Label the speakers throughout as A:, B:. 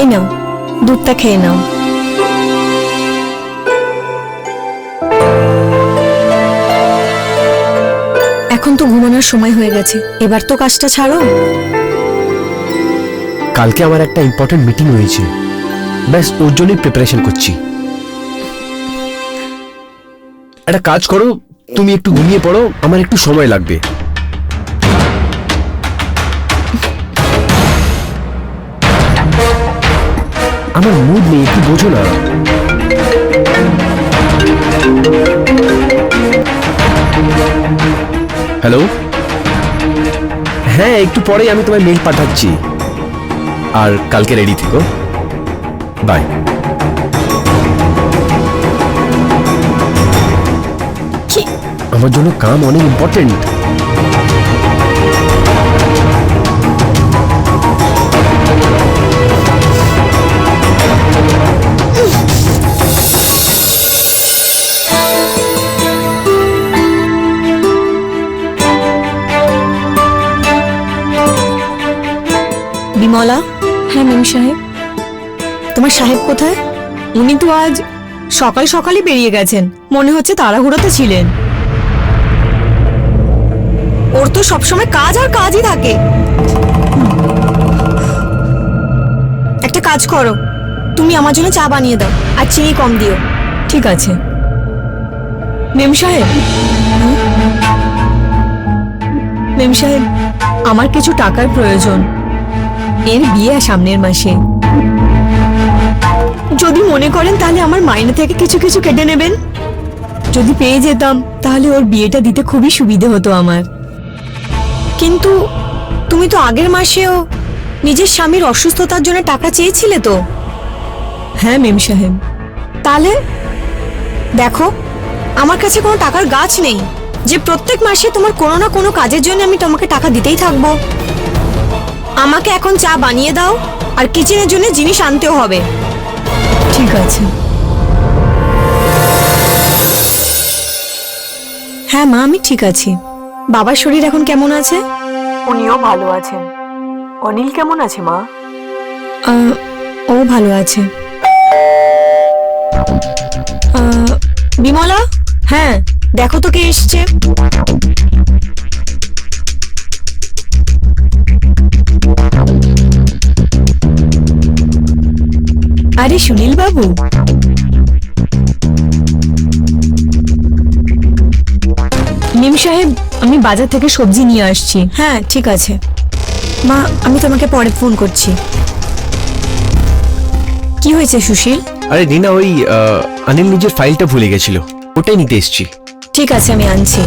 A: এই নাও, দুধটা খেয়ে নাও। এখন তো ঘুমানোর সময় হয়ে গেছে, এবার তো কাজটা ছাড়ো।
B: কালকে আমার একটা ইম্পর্টেন্ট মিটিং রয়েছে। ব্যাস, ওর জন্যই প্রিপারেশন করছি। একটা কাজ করো, তুমি একটু ঘুমিয়ে পড়ো, আমার একটু সময় লাগবে। আমার মুড নেই একটু বোঝো না। হ্যালো হ্যাঁ একটু পরেই আমি তোমায় মেল পাঠাচ্ছি। আর কালকে রেডি থেকো। বাই আমার জন্য কাম অনেক ইম্পর্টেন্ট
A: বিমলা হ্যাঁ মেম সাহেব। তোমার সাহেব কোথায়? উনি তো আজ সকাল সকালই বেরিয়ে গেছেন। মনে হচ্ছে তাড়াহুড়োতে ছিলেন। ওর তো সবসময় কাজ আর কাজই থাকে। একটা কাজ করো। তুমি আমার জন্য চা বানিয়ে দাও আর চিনি কম দিও। ঠিক আছে। মেম সাহেব? মেম সাহেব, আমার কিছু টাকার প্রয়োজন। এর বিয়ে সামনের মাসে। যদি মনে করেন তাহলে আমার মাইনে থেকে কিছু কিছু কেটে নেবেন। যদি পেয়ে যেতাম, তাহলে ওর বিয়েটা দিতে খুবই সুবিধে হতো আমার। কিন্তু তুমি তো আগের মাসেও নিজের স্বামীর অসুস্থতার জন্য টাকা চেয়েছিলে তো? হ্যাঁ মেম সাহেব। তাহলে দেখো, আমার কাছে কোনো টাকার গাছ নেই। যে প্রত্যেক মাসে তোমার কোনো না কোনো কাজের জন্য আমি তোমাকে টাকা দিতেই থাকব। আমাকে এখন চা বানিয়ে দাও আর কিচেনের জন্য জিনিস আনতেও হবে। ঠিক আছে। হ্যাঁ মা আমি ঠিক আছি। বাবার শরীর এখন কেমন আছে?
C: উনিও ভালো আছেন। অনিল কেমন আছে মা?
A: আহ, ও ভালো আছে। আহ, বিমলা? হ্যাঁ দেখো তো কে এসছে। আরে সুনীল বাবু। নিম সাহেব আমি বাজার থেকে সবজি নিয়ে আসছি। হ্যাঁ ঠিক আছে। মা আমি তোমাকে পরে ফোন করছি। কি হয়েছে সুশীল?
B: আরে রিনা ওই আহ, অনিল নিজের ফাইলটা ভুলে গেছিল। ওটাই নিতে এসছি।
A: ঠিক আছে আমি আনছি।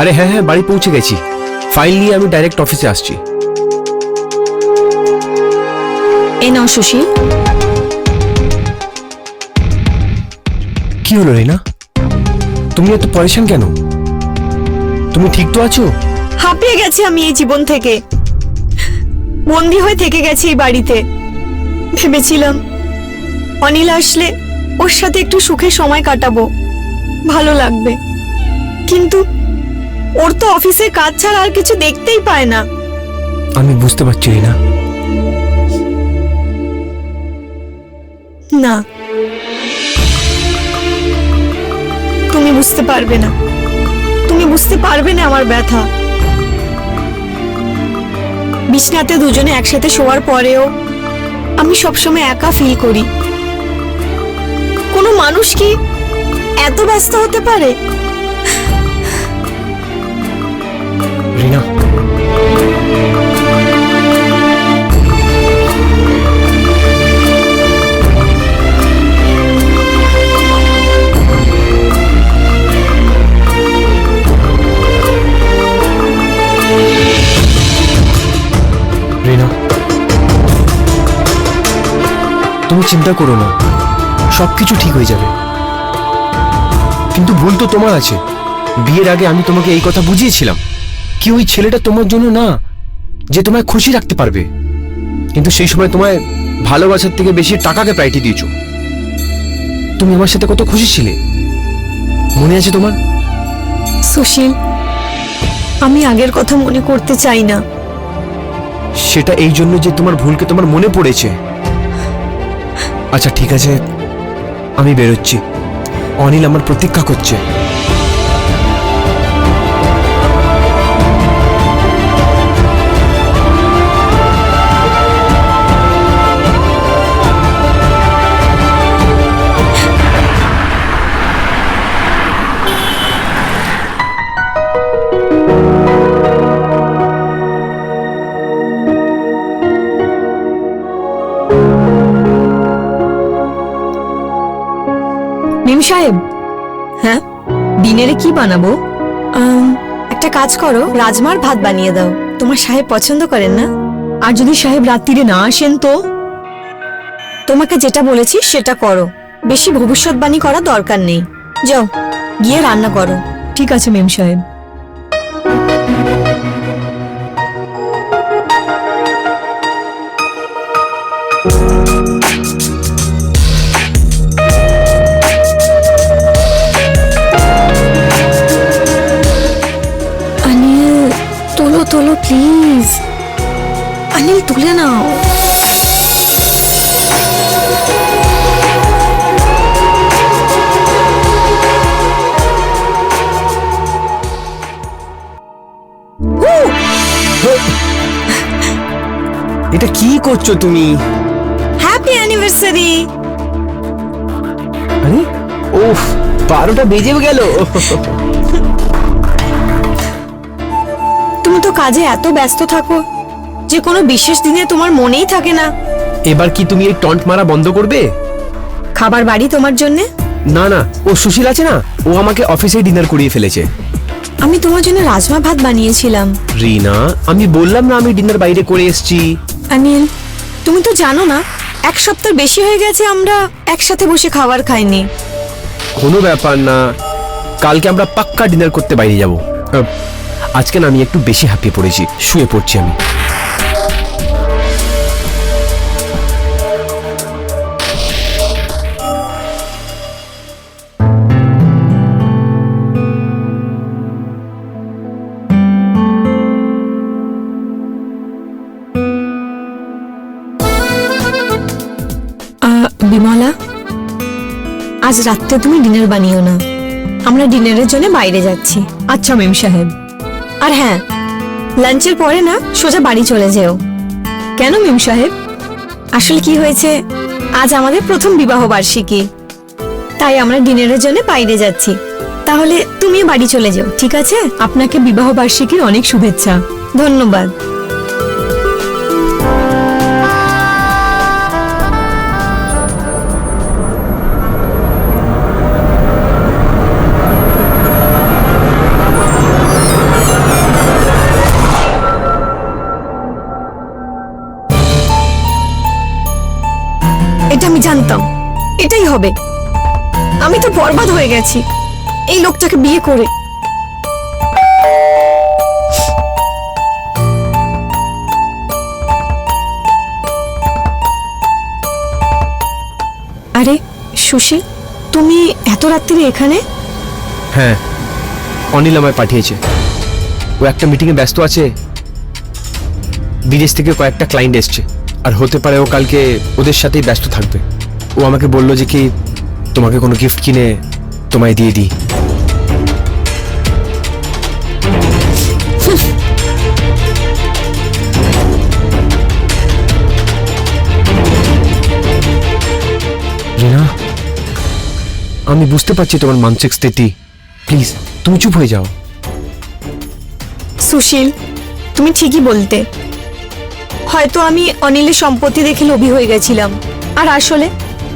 B: আরে হ্যাঁ হ্যাঁ বাড়ি পৌঁছে গেছি। ফাইল নিয়ে আমি ডাইরেক্ট অফিসে আসছি।
A: এ নাও সুশীল
B: কি হলো রিনা? তুমি এত পরেশান কেন? তুমি ঠিক তো আছো?
A: হাঁপিয়ে গেছি আমি এই জীবন থেকে। বন্দি হয়ে থেকে গেছি এই বাড়িতে। ভেবেছিলাম অনিল আসলে ওর সাথে একটু সুখে সময় কাটাবো। ভালো লাগবে। কিন্তু ওর তো অফিসে কাজ ছাড়া আর কিছু দেখতেই পায় না।
B: আমি বুঝতে পারছি রিনা।
A: না। তুমি বুঝতে পারবে না। তুমি বুঝতে পারবে না আমার ব্যথা। বিছনাতে দুজনে একসাথে শোয়ার পরেও আমি সবসময় একা ফিল করি। কোনো মানুষ কি এত ব্যস্ত হতে পারে?
B: চিন্তা করো না। সবকিছু ঠিক হয়ে যাবে। কিন্তু ভুল তো তোমার আছে। বিয়ের আগে আমি তোমাকে এই কথা বুঝিয়েছিলাম। কি ওই ছেলেটা তোমার জন্য না যে তোমায় খুশি রাখতে পারবে? কিন্তু সেই সময় তোমায় ভালোবাসার থেকে বেশি টাকাকে প্রায়োরিটি দিয়েছ। তুমি আমার সাথে কত খুশি ছিলে? মনে আছে তোমার?
A: সুশীল আমি আগের কথা মনে করতে চাই না।
B: সেটা এই জন্য যে তোমার ভুলকে তোমার মনে পড়েছে। আচ্ছা ঠিক আছে। আমি বেরোচ্ছি। অনিল আমার প্রতীক্ষা করছে।
A: সাহেব। হ্যাঁ? ডিনারে কি বানাবো? একটা কাজ করো রাজমার ভাত বানিয়ে দাও। তোমার সাহেব পছন্দ করেন না? আর যদি সাহেব রাত্রিরে না আসেন তো? তোমাকে যেটা বলেছি সেটা করো। বেশি ভবিষ্যৎবাণী করা দরকার নেই। যাও গিয়ে রান্না করো। ঠিক আছে মেম সাহেব। তুলে নাও
B: এটা কি করছ তুমি
A: হ্যাপি অ্যানিভার্সারি
B: আরে ওফ বারোটা বেজেও গেল
A: তুমি তো কাজে এত ব্যস্ত থাকো যে কোনো বিশেষ দিনে তোমার মনেই থাকে না।
B: এবার কি তুমি এই টন্ট মারা বন্ধ করবে?
A: খাবার বাড়ি তোমার জন্যে?
B: না না ও সুশীল আছে না? ও আমাকে অফিসে ডিনার করিয়ে ফেলেছে।
A: আমি তোমার জন্য রাজমা ভাত বানিয়েছিলাম।
B: রিনা আমি বললাম না আমি ডিনার বাইরে করে এসেছি।
A: অনিল তুমি তো জানো না এক সপ্তাহ বেশি হয়ে গেছে আমরা একসাথে বসে খাবার খাইনি।
B: কোনো ব্যাপার না কালকে আমরা পাক্কা ডিনার করতে বাইরে যাব। আজকে না আমি একটু বেশি হাঁপিয়ে পড়েছি শুয়ে পড়ছি আমি।
A: আজ রাত্রে তুমি ডিনার বানিও না। আমরা ডিনারের জন্য বাইরে যাচ্ছি। আচ্ছা মেম সাহেব। আর হ্যাঁ লাঞ্চের পরে না সোজা বাড়ি চলে যেও। কেন, মেম সাহেব? আসলে কি হয়েছে? আজ আমাদের প্রথম বিবাহ বার্ষিকী। তাই আমরা ডিনারের জন্য বাইরে যাচ্ছি। তাহলে তুমিও বাড়ি চলে যাও, ঠিক আছে? আপনাকে বিবাহ বার্ষিকীর অনেক শুভেচ্ছা। ধন্যবাদ। হবে। আমি তো বরবাদ হয়ে গেছি। এই লোকটাকে বিয়ে করে। আরে, সুশীল, তুমি এত রাত্রি এখানে?
B: হ্যাঁ অনিল আমায় পাঠিয়েছে। ও একটা মিটিংয়ে ব্যস্ত আছে। বিদেশ থেকে কয়েকটা ক্লায়েন্ট এসছে। আর হতে পারে ও কালকে ওদের সাথেই ব্যস্ত থাকবে। ও আমাকে বলল যে কি, তোমাকে কোনো গিফট কিনে তোমায় দিয়ে দিই। আমি বুঝতে পারছি তোমার মানসিক স্থিতি। প্লিজ, তুমি চুপ হয়ে যাও।
A: সুশীল, তুমি ঠিকই বলতে। হয়তো আমি অনিলের সম্পত্তি দেখে লোভী হয়ে গেছিলাম। আর আসলে?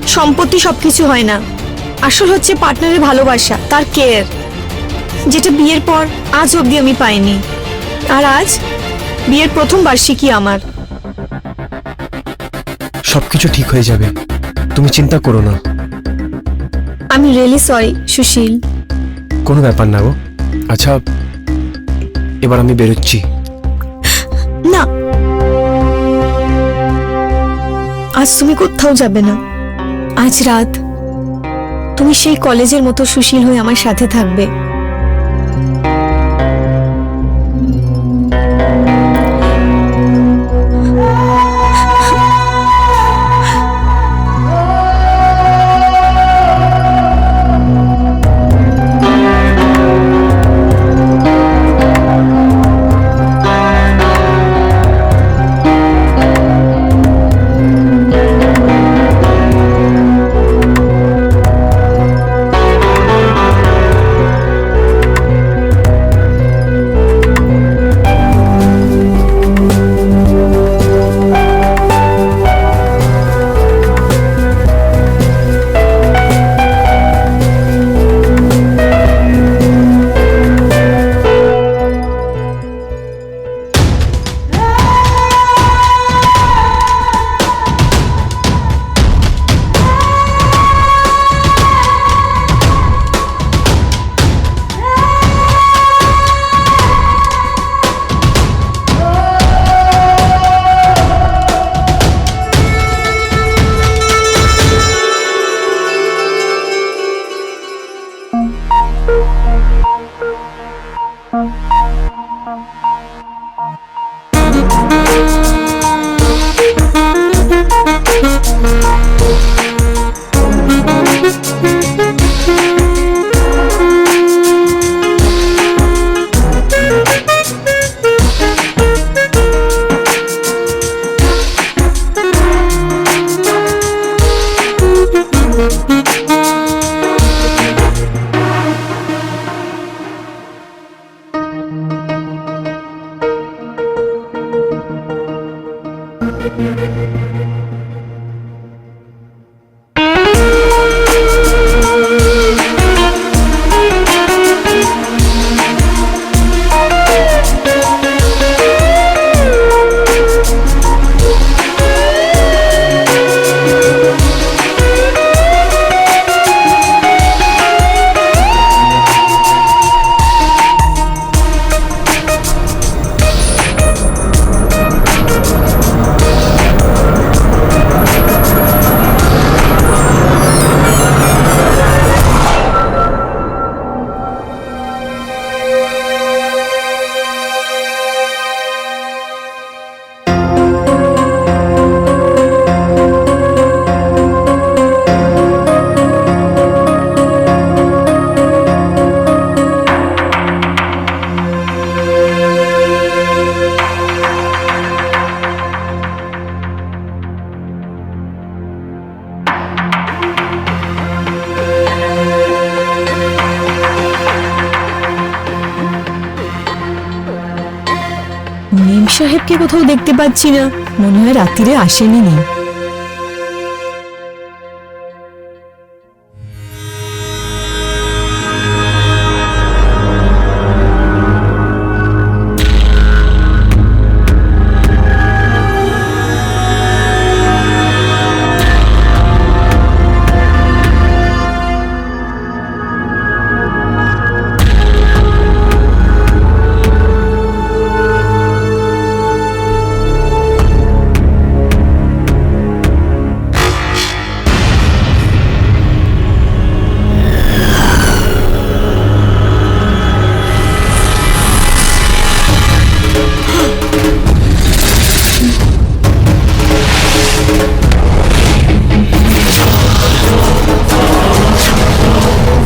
A: সম্পত্তি সবকিছু হয় না। আসল হচ্ছে পার্টনারের ভালোবাসা তার কেয়ার যেটা বিয়ের পর আজ অবধি আমি পাইনি। আর আজ বিয়ের প্রথম বার্ষিকী আমার।
B: সবকিছু ঠিক হয়ে যাবে। তুমি চিন্তা করো না।
A: আমি রিয়েলি সরি সুশীল।
B: কোনো ব্যাপার না গো। আচ্ছা এবার আমি বেরোচ্ছি।
A: না। আজ তুমি কোথাও যাবে না। আজ রাত তুমি সেই কলেজের মতো সুশীল হয়ে আমার সাথে থাকবে। দেখতে পাচ্ছি না। মনে হয় রাত্রিরে আসেনি নি।